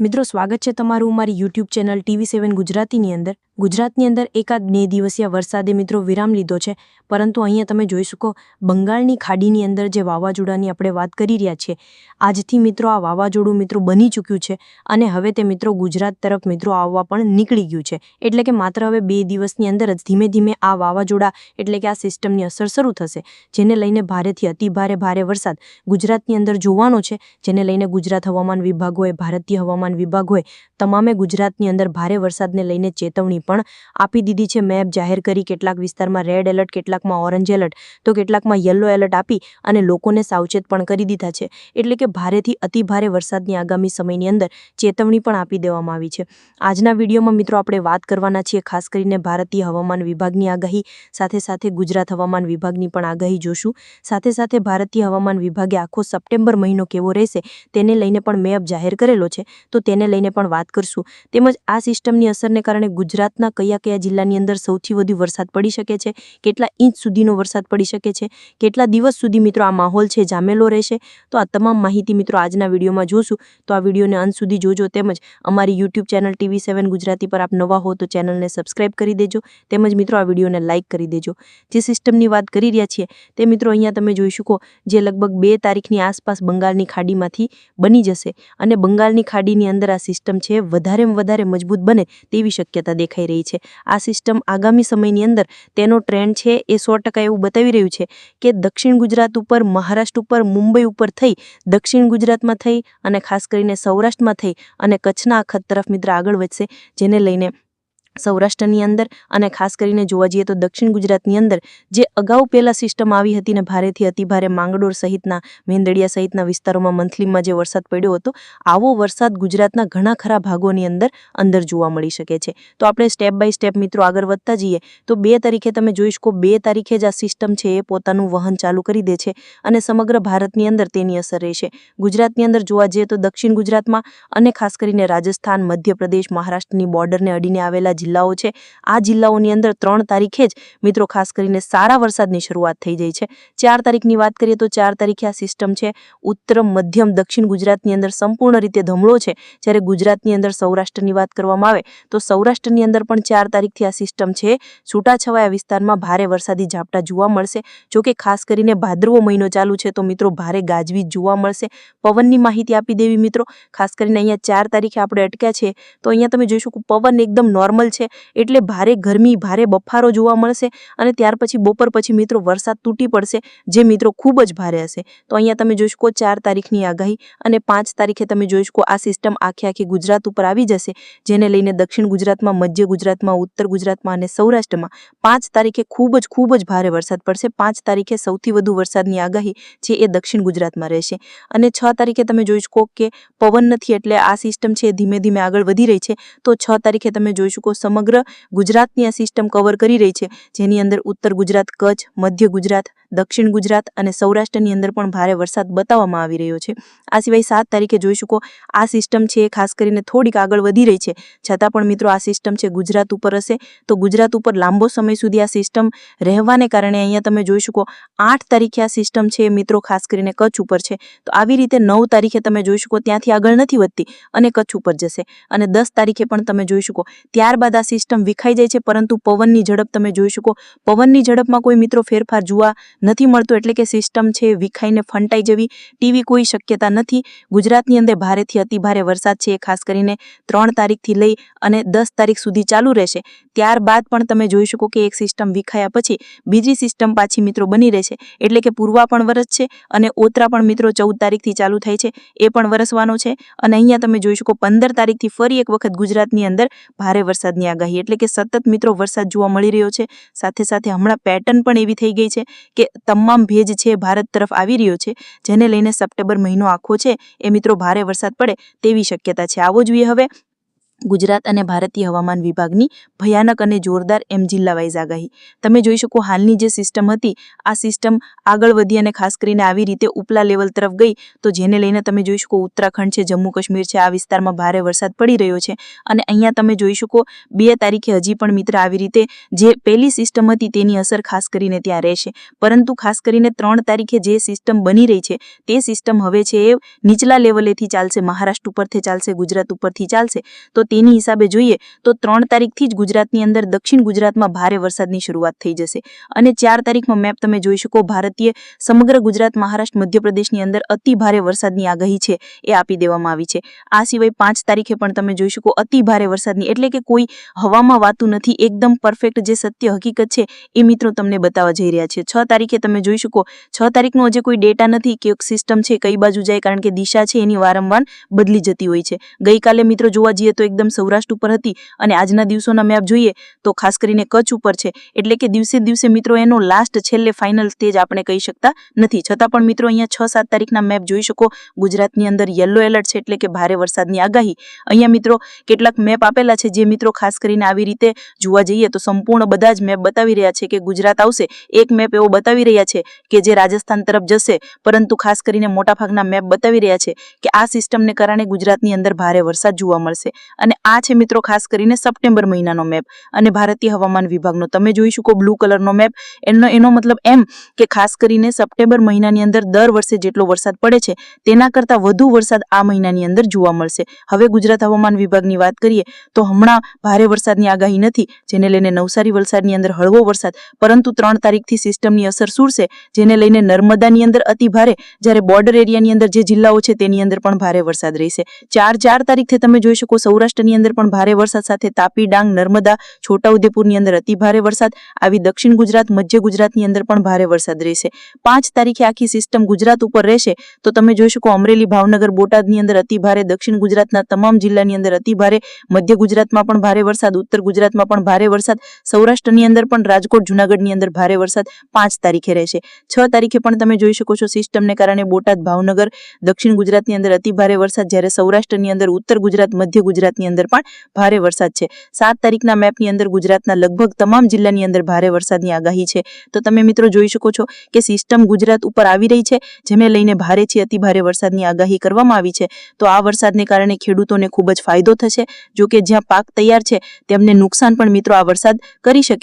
મિત્રો સ્વાગત છે તમારું મારી યુટ્યુબ ચેનલ ટીવી સેવન ગુજરાતીની અંદર. ગુજરાતની અંદર એકાદ બે દિવસીય વરસાદે મિત્રો વિરામ લીધો છે. પરંતુ અહીંયા તમે જોઈ શકો, બંગાળની ખાડીની અંદર જે વાવાઝોડાની આપણે વાત કરી રહ્યા છીએ, આજથી મિત્રો આ વાવાઝોડું મિત્રો બની ચૂક્યું છે અને હવે તે મિત્રો ગુજરાત તરફ મિત્રો આવવા પણ નીકળી ગયું છે. એટલે કે માત્ર હવે બે દિવસની અંદર જ ધીમે ધીમે આ વાવાઝોડા એટલે કે આ સિસ્ટમની અસર શરૂ થશે, જેને લઈને ભારેથી અતિ ભારે વરસાદ ગુજરાતની અંદર જોવાનો છે. જેને લઈને ગુજરાત હવામાન વિભાગ હોય ભારતીય હવામાન વિભાગ હોય તમામે ગુજરાતની અંદર ભારે વરસાદને લઈને ચેતવણી પણ આપી દીધી છે મેપ જાહેર કરી કેટલાક વિસ્તારમાં રેડ એલર્ટ, કેટલાકમાં ઓરેન્જ એલર્ટ, તો કેટલાકમાં યલો એલર્ટ આપી અને લોકોને સાવચેત પણ કરી દીધા છે. એટલે કે ભારેથી અતિ ભારે વરસાદની આગામી સમયની અંદર ચેતવણી પણ આપી દેવામાં આવી છે. આજના વિડીયોમાં મિત્રો આપણે વાત કરવાના છીએ ખાસ કરીને ભારતીય હવામાન વિભાગની આગાહી, સાથે સાથે ગુજરાત હવામાન વિભાગની પણ આગાહી જોશું. સાથે સાથે ભારતીય હવામાન વિભાગે આખો સપ્ટેમ્બર મહિનો કેવો રહેશે તેને લઈને પણ મેપ જાહેર કરેલો છે, તો તેને લઈને પણ વાત કરશું. તેમજ આ સિસ્ટમની અસરને કારણે ગુજરાતના કયા કયા જિલ્લાની અંદર સૌથી વધુ વરસાદ પડી શકે છે? કેટલા ઇંચ સુધીનો વરસાદ પડી શકે છે? કેટલા દિવસ સુધી મિત્રો આ માહોલ છે જામેલો રહેશે? તો આ તમામ માહિતી મિત્રો આજના વિડીયોમાં જોશું. તો આ વિડીયોને અંત સુધી જોજો તેમજ અમારી YouTube channel TV seven Gujarati પર આપ નવા હો તો ચેનલને સબસ્ક્રાઇબ કરી દેજો. તેમજ મિત્રો આ વિડીયોને લાઇક કરી દેજો. જે સિસ્ટમની વાત કરી રહ્યા છીએ તે મિત્રો અહીંયા તમે જોઈ શકો જે લગભગ બે તારીખની આસપાસ બંગાળની ખાડીમાંથી બની જશે અને બંગાળની ખાડીની અંદર આ સિસ્ટમ છે, વધારેમાં વધારે મજબૂત બને તેવી શક્યતા દેખાઈ રહી છે. આ સિસ્ટમ આગામી સમયની અંદર તેનો ટ્રેન્ડ છે એ સો એવું બતાવી રહ્યું છે કે દક્ષિણ ગુજરાત ઉપર, મહારાષ્ટ્ર ઉપર, મુંબઈ ઉપર થઈ, દક્ષિણ ગુજરાતમાં થઈ અને ખાસ કરીને સૌરાષ્ટ્રમાં થઈ અને કચ્છના અખત તરફ મિત્ર આગળ વધશે, જેને લઈને સૌરાષ્ટ્રની અંદર અને ખાસ કરીને જોવા જઈએ તો દક્ષિણ ગુજરાતની અંદર જે અગાઉ પહેલાં સિસ્ટમ આવી હતી ને ભારેથી અતિભારે માંગડોળ સહિતના, મેંદડિયા સહિતના વિસ્તારોમાં મંથલીમાં જે વરસાદ પડ્યો હતો, આવો વરસાદ ગુજરાતના ઘણા ખરા ભાગોની અંદર અંદર જોવા મળી શકે છે. તો આપણે સ્ટેપ બાય સ્ટેપ મિત્રો આગળ વધતા જઈએ, તો બે તારીખે તમે જોઈ શકો બે તારીખે જ આ સિસ્ટમ છે એ પોતાનું વહન ચાલુ કરી દે છે અને સમગ્ર ભારતની અંદર તેની અસર રહેશે. ગુજરાતની અંદર જોવા જઈએ તો દક્ષિણ ગુજરાતમાં અને ખાસ કરીને રાજસ્થાન, મધ્યપ્રદેશ, મહારાષ્ટ્રની બોર્ડરને અડીને આવેલા જિલ્લાઓ છે. આ જિલ્લાઓની અંદર ત્રણ તારીખે જ મિત્રો ખાસ કરીને સારા વરસાદની શરૂઆત થઈ જાય છે. ચાર તારીખની વાત કરીએ તો ચાર તારીખે આ સિસ્ટમ છે. ઉત્તર, મધ્યમ, દક્ષિણ ગુજરાતની અંદર સંપૂર્ણ રીતે ધમળો છે. જ્યારે ગુજરાતની અંદર સૌરાષ્ટ્રની વાત કરવામાં આવે તો સૌરાષ્ટ્રની અંદર પણ ચાર તારીખથી આ સિસ્ટમ છે. છૂટાછવાયા વિસ્તારમાં ભારે વરસાદી ઝાપટા જોવા મળશે. જોકે ખાસ કરીને ભાદરવો મહિનો ચાલુ છે તો મિત્રો ભારે ગાજવીજ જોવા મળશે. પવનની માહિતી આપી દેવી મિત્રો. ખાસ કરીને અહીંયા ચાર તારીખે આપણે અટક્યા છે તો અહીંયા તમે જોઈ શકો પવન એકદમ નોર્મલ છે એટલે ભારે ગરમી, ભારે બફારો જોવા મળશે અને ત્યાર પછી બપોર પછી મિત્રો વરસાદ તૂટી પડશે, જે મિત્રો ખૂબ જ ભારે હશે. તો અહીંયા તમે જોઈ શકો ચાર તારીખની આગાહી અને પાંચ તારીખે તમે જોઈ શકો આ સિસ્ટમ આખે આખી ગુજરાત ઉપર આવી જશે, જેને લઈને દક્ષિણ ગુજરાતમાં, મધ્ય ગુજરાતમાં, ઉત્તર ગુજરાતમાં અને સૌરાષ્ટ્રમાં પાંચ તારીખે ખૂબ જ ખૂબ જ ભારે વરસાદ પડશે. પાંચ તારીખે સૌથી વધુ વરસાદની આગાહી છે એ દક્ષિણ ગુજરાતમાં રહેશે. અને છ તારીખે તમે જોઈ શકો કે પવન નથી એટલે આ સિસ્ટમ છે ધીમે ધીમે આગળ વધી રહી છે. તો છ તારીખે તમે જોઈ શકો સમગ્ર ગુજરાતની આ સિસ્ટમ કવર કરી રહી છે. જેની અંદર ઉત્તર ગુજરાત, કચ્છ, મધ્ય ગુજરાત દક્ષિણ ગુજરાત અને સૌરાષ્ટ્રની અંદર પણ ભારે વરસાદ બતાવવામાં આવી રહ્યો છે. આ સિવાય સાત તારીખે જોઈ શકો આ સિસ્ટમ છે ખાસ કરીને થોડીક આગળ વધી રહી છે. છતાં પણ મિત્રો આ સિસ્ટમ છે ગુજરાત ઉપર હશે તો ગુજરાત ઉપર લાંબો સમય સુધી આ સિસ્ટમ રહેવાને કારણે અહીંયા તમે જોઈ શકો આઠ તારીખે આ સિસ્ટમ છે મિત્રો ખાસ કરીને કચ્છ ઉપર છે. તો આવી રીતે નવ તારીખે તમે જોઈ શકો ત્યાંથી આગળ નથી વધતી અને કચ્છ ઉપર જશે. અને દસ તારીખે પણ તમે જોઈ શકો ત્યારબાદ આ સિસ્ટમ વિખાઈ જાય છે, પરંતુ પવનની ઝડપ તમે જોઈ શકો. પવનની ઝડપમાં કોઈ મિત્રો ફેરફાર જોવા નથી મળતું એટલે કે સિસ્ટમ છે વિખાઈને ફંટાઈ જવી. ટીવી કોઈ શક્યતા નથી. ગુજરાતની અંદર ભારેથી અતિભારે વરસાદ છે એ ખાસ કરીને ત્રણ તારીખથી લઈ અને દસ તારીખ સુધી ચાલુ રહેશે. ત્યારબાદ પણ તમે જોઈ શકો કે એક સિસ્ટમ વિખાયા પછી બીજી સિસ્ટમ પાછી મિત્રો બની રહેશે. એટલે કે પૂર્વા પણ વરસ છે અને ઓતરા પણ મિત્રો ચૌદ તારીખથી ચાલુ થાય છે. એ પણ વરસવાનો છે અને અહીંયા તમે જોઈ શકો પંદર તારીખથી ફરી એક વખત ગુજરાતની અંદર ભારે વરસાદની આગાહી. એટલે કે સતત મિત્રો વરસાદ જોવા મળી રહ્યો છે. સાથે સાથે હમણાં પેટર્ન પણ એવી થઈ ગઈ છે કે તમામ ભેજ છે ભારત તરફ આવી રહ્યો છે, જેને લઈને સપ્ટેમ્બર મહિનો આખો છે. એ મિત્રો, ભારે વરસાદ પડે તેવી શક્યતા છે. આવો જોઈએ હવે ગુજરાત અને ભારતીય હવામાન વિભાગની ભયાનક અને જોરદાર એમ જિલ્લા વાઇઝ આગાહી. તમે જોઈ શકો હાલની જે સિસ્ટમ હતી, આ સિસ્ટમ આગળ વધી અને ખાસ કરીને આવી રીતે ઉપલા લેવલ તરફ ગઈ, તો જેને લઈને તમે જોઈ શકો ઉત્તરાખંડ છે જમ્મુ કાશ્મીર છે, આ વિસ્તારમાં ભારે વરસાદ પડી રહ્યો છે. અને અહીંયા તમે જોઈ શકો બે તારીખે હજી પણ મિત્ર આવી રીતે જે પહેલી સિસ્ટમ હતી તેની અસર ખાસ કરીને ત્યાં રહેશે. પરંતુ ખાસ કરીને ત્રણ તારીખે જે સિસ્ટમ બની રહી છે, તે સિસ્ટમ હવે છે એ નીચલા લેવલેથી ચાલશે, મહારાષ્ટ્ર ઉપરથી ચાલશે, ગુજરાત ઉપરથી ચાલશે. તો તેની હિસાબે જોઈએ તો ત્રણ તારીખથી જ ગુજરાતની અંદર દક્ષિણ ગુજરાતમાં ભારે વરસાદની શરૂઆત થઈ જશે. અને ચાર તારીખમાં મેપ તમે જોઈ શકો, ભારતીય સમગ્ર ગુજરાત, મહારાષ્ટ્ર, મધ્યપ્રદેશની અંદર અતિ ભારે વરસાદની આગાહી છે એ આપી દેવામાં આવી છે. આ સિવાય પાંચ તારીખે પણ તમે જોઈ શકો અતિ ભારે વરસાદની, એટલે કે કોઈ હવામાં વાતું નથી, એકદમ પરફેક્ટ જે સત્ય હકીકત છે એ મિત્રો તમને બતાવવા જઈ રહ્યા છે. છ તારીખે તમે જોઈ શકો, છ તારીખનો હજી કોઈ ડેટા નથી કે સિસ્ટમ છે કઈ બાજુ જાય કારણ કે દિશા છે એની વારંવાર બદલી જતી હોય છે. ગઈકાલે મિત્રો જોવા જઈએ તો એકદમ સૌરાષ્ટ્ર ઉપર હતી અને આજના દિવસોના મેપ જોઈએ તો ખાસ કરીને કચ્છ ઉપર છે. એટલે કે દિવસે દિવસે મિત્રો એનો લાસ્ટ છેલ્લે ફાઇનલ સ્ટેજ આપણે કહી શકતા નથી. છતાં પણ મિત્રો અહીંયા છ સાત તારીખના મેપ જોઈ શકો. ગુજરાતની અંદર યલો એલર્ટ છે એટલે કે ભારે વરસાદની આગાહી. અહીંયા મિત્રો કેટલાક મેપ આપેલા છે જે મિત્રો ખાસ કરીને આવી રીતે જોવા જઈએ તો સંપૂર્ણ બધા જ મેપ બતાવી રહ્યા છે કે ગુજરાત આવશે. એક મેપ એવો બતાવી રહ્યા છે કે જે રાજસ્થાન તરફ જશે. પરંતુ ખાસ કરીને મોટાભાગના મેપ બતાવી રહ્યા છે કે આ સિસ્ટમને કારણે ગુજરાતની અંદર ભારે વરસાદ જોવા મળશે. અને આ છે મિત્રો ખાસ કરીને સપ્ટેમ્બર મહિનાનો મેપ અને ભારતીય હવામાન વિભાગનો. તમે જોઈ શકો બ્લુ કલરનો મેપ. એનો એનો મતલબ એમ કે ખાસ કરીને સપ્ટેમ્બર મહિનાની અંદર દર વર્ષે જેટલો વરસાદ પડે છે, તેના કરતાં વધુ વરસાદ આ મહિનાની અંદર જોવા મળશે. હવે ગુજરાત હવામાન વિભાગની વાત કરીએ તો હમણાં ભારે વરસાદની આગાહી નથી, જેને લઈને નવસારી વલસાડની અંદર હળવો વરસાદ, પરંતુ ત્રણ તારીખથી સિસ્ટમની અસર સુરશે, જેને લઈને નર્મદાની અંદર અતિ ભારે, જ્યારે બોર્ડર એરિયાની અંદર જે જિલ્લાઓ છે તેની અંદર પણ ભારે વરસાદ રહેશે. ચાર ચાર તારીખથી તમે જોઈ શકો સૌરાષ્ટ્રની અંદર પણ ભારે વરસાદ સાથે તાપી ડાંગ, નર્મદા, છોટાઉદેપુરની અંદર અતિ ભારે વરસાદ. આવી દક્ષિણ ગુજરાત, મધ્ય ગુજરાતની અંદર પણ ભારે વરસાદ રહેશે. પાંચ તારીખે આખી સિસ્ટમ ગુજરાત ઉપર રહેશે. તો તમે જોઈ શકો અમરેલી, ભાવનગર, બોટાદની અંદર અતિ ભારે, દક્ષિણ ગુજરાતના તમામ જિલ્લાની અંદર અતિ ભારે, મધ્ય ગુજરાતમાં પણ ભારે વરસાદ, ઉત્તર ગુજરાતમાં પણ ભારે વરસાદ, સૌરાષ્ટ્રની અંદર પણ રાજકોટ, જુનાગઢની અંદર ભારે વરસાદ પાંચ તારીખે રહેશે. છ તારીખે પણ તમે જોઈ શકો છો સિસ્ટમને કારણે બોટાદ, ભાવનગર, દક્ષિણ ગુજરાતની અંદર અતિ ભારે વરસાદ. જ્યારે સૌરાષ્ટ્રની અંદર ઉત્તર ગુજરાત, મધ્ય ગુજરાતની અંદર પણ ભારે વરસાદ છે. સાત તારીખના મેપની અંદર ગુજરાતના લગભગ તમામ જિલ્લાની અંદર ભારે વરસાદની આગાહી છે. તો તમે મિત્રો જોઈ શકો છો કે સિસ્ટમ ગુજરાત ઉપર આવી રહી છે, જેને લઈને ભારેથી અતિ ભારે વરસાદની આગાહી કરવામાં આવી છે. તો આ વરસાદને કારણે ખેડૂતોને ખૂબ જ ફાયદો થશે. જો કે જ્યાં પાક તૈયાર છે, તેમને નુકસાન પણ મિત્રો આ વરસાદ કરી શકે